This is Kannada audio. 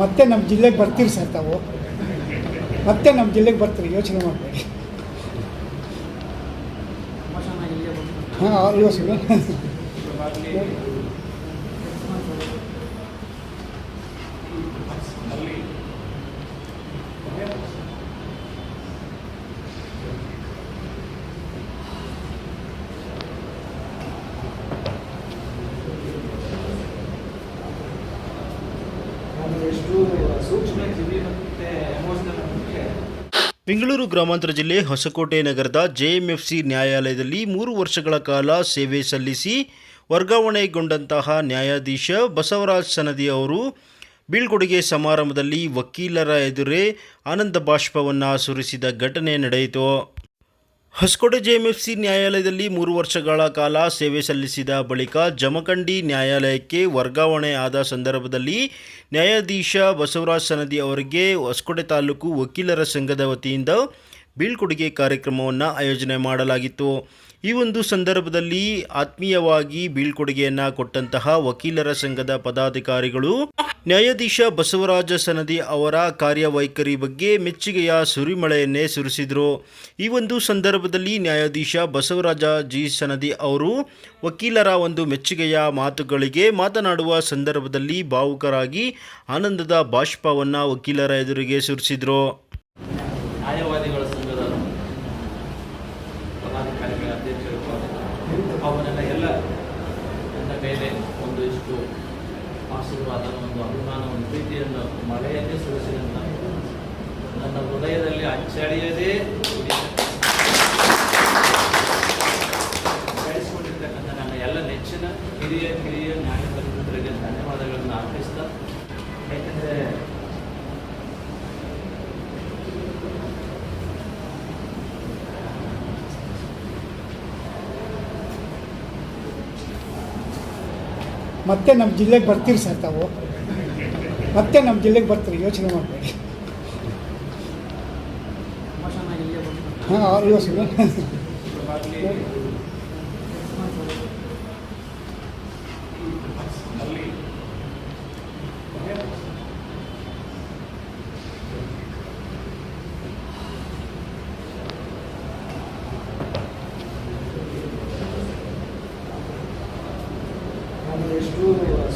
ಮತ್ತೆ ನಮ್ಮ ಜಿಲ್ಲೆಗೆ ಬರ್ತೀರಿ ಸರ್ ತಾವು. ಮತ್ತೆ ನಮ್ಮ ಜಿಲ್ಲೆಗೆ ಬರ್ತೀರಿ ಯೋಚನೆ ಮಾಡಬೇಡಿ. ಹಾಂ ಯೋಚನೆ. ಬೆಂಗಳೂರು ಗ್ರಾಮಾಂತರ ಜಿಲ್ಲೆ ಹೊಸಕೋಟೆ ನಗರದ ಜೆಎಂಎಫ್ಸಿ ನ್ಯಾಯಾಲಯದಲ್ಲಿ ಮೂರು ವರ್ಷಗಳ ಕಾಲ ಸೇವೆ ಸಲ್ಲಿಸಿ ವರ್ಗಾವಣೆಗೊಂಡಂತಹ ನ್ಯಾಯಾಧೀಶ ಬಸವರಾಜ್ ಸನದಿ ಅವರು ಬೀಳ್ಕೊಡುಗೆ ಸಮಾರಂಭದಲ್ಲಿ ವಕೀಲರ ಎದುರೇ ಆನಂದ ಬಾಷ್ಪವನ್ನು ಸುರಿಸಿದ ಘಟನೆ ನಡೆಯಿತು. ಹೊಸಕೋಟೆ ಜೆಎಂಎಫ್ಸಿ ನ್ಯಾಯಾಲಯದಲ್ಲಿ ಮೂರು ವರ್ಷಗಳ ಕಾಲ ಸೇವೆ ಸಲ್ಲಿಸಿದ ಬಳಿಕ ಜಮಖಂಡಿ ನ್ಯಾಯಾಲಯಕ್ಕೆ ವರ್ಗಾವಣೆ ಆದ ಸಂದರ್ಭದಲ್ಲಿ ನ್ಯಾಯಾಧೀಶ ಬಸವರಾಜ್ ಸನದಿ ಅವರಿಗೆ ಹೊಸಕೋಟೆ ತಾಲೂಕು ವಕೀಲರ ಸಂಘದ ವತಿಯಿಂದ ಬೀಳ್ಕೊಡುಗೆ ಕಾರ್ಯಕ್ರಮವನ್ನು ಆಯೋಜನೆ ಮಾಡಲಾಗಿತ್ತು. ಈ ಒಂದು ಸಂದರ್ಭದಲ್ಲಿ ಆತ್ಮೀಯವಾಗಿ ಬೀಳ್ಕೊಡುಗೆಯನ್ನು ಕೊಟ್ಟಂತಹ ವಕೀಲರ ಸಂಘದ ಪದಾಧಿಕಾರಿಗಳು ನ್ಯಾಯಾಧೀಶ ಬಸವರಾಜ ಸನದಿ ಅವರ ಕಾರ್ಯವೈಖರಿ ಬಗ್ಗೆ ಮೆಚ್ಚುಗೆಯ ಸುರಿಮಳೆಯನ್ನೇ ಸುರಿಸಿದರು. ಈ ಒಂದು ಸಂದರ್ಭದಲ್ಲಿ ನ್ಯಾಯಾಧೀಶ ಬಸವರಾಜ ಜಿ ಸನದಿ ಅವರು ವಕೀಲರ ಒಂದು ಮೆಚ್ಚುಗೆಯ ಮಾತುಗಳಿಗೆ ಮಾತನಾಡುವ ಸಂದರ್ಭದಲ್ಲಿ ಭಾವುಕರಾಗಿ ಆನಂದದ ಬಾಷ್ಪವನ್ನು ವಕೀಲರ ಎದುರಿಗೆ ಸುರಿಸಿದರು. ಅವರೆಲ್ಲ ಎಲ್ಲ ನನ್ನ ಮೇಲೆ ಒಂದಿಷ್ಟು ಆಶೀರ್ವಾದ ಒಂದು ಅಭಿಮಾನ, ಒಂದು ಪ್ರೀತಿಯನ್ನು ಮಳೆಯನ್ನೇ ಸುರಿಸಿದಂತ ನನ್ನ ಹೃದಯದಲ್ಲಿ ಅಚ್ಚಳಿಯದೇ ಬೆಳೆಸಿಕೊಂಡಿರ್ತಕ್ಕಂಥ ನನ್ನ ಎಲ್ಲ ನೆಚ್ಚಿನ ಹಿರಿಯ ಕಿರಿಯ ನ್ಯಾಯವಾದಿಗಳಿಗೆ ಧನ್ಯವಾದಗಳನ್ನು ಅರ್ಪಿಸ್ತಾ ಮತ್ತೆ ನಮ್ಮ ಜಿಲ್ಲೆಗೆ ಬರ್ತೀರಿ ಸರ್ ತಾವು. ಮತ್ತೆ ನಮ್ಮ ಜಿಲ್ಲೆಗೆ ಬರ್ತೀರಿ ಯೋಚನೆ ಮಾಡಬೇಡಿ. ಹಾಂ ಯೋಚನೆ ಎಷ್ಟು ಸೂಕ್ಷ್ಮ ಜೀವಿ ಮತ್ತು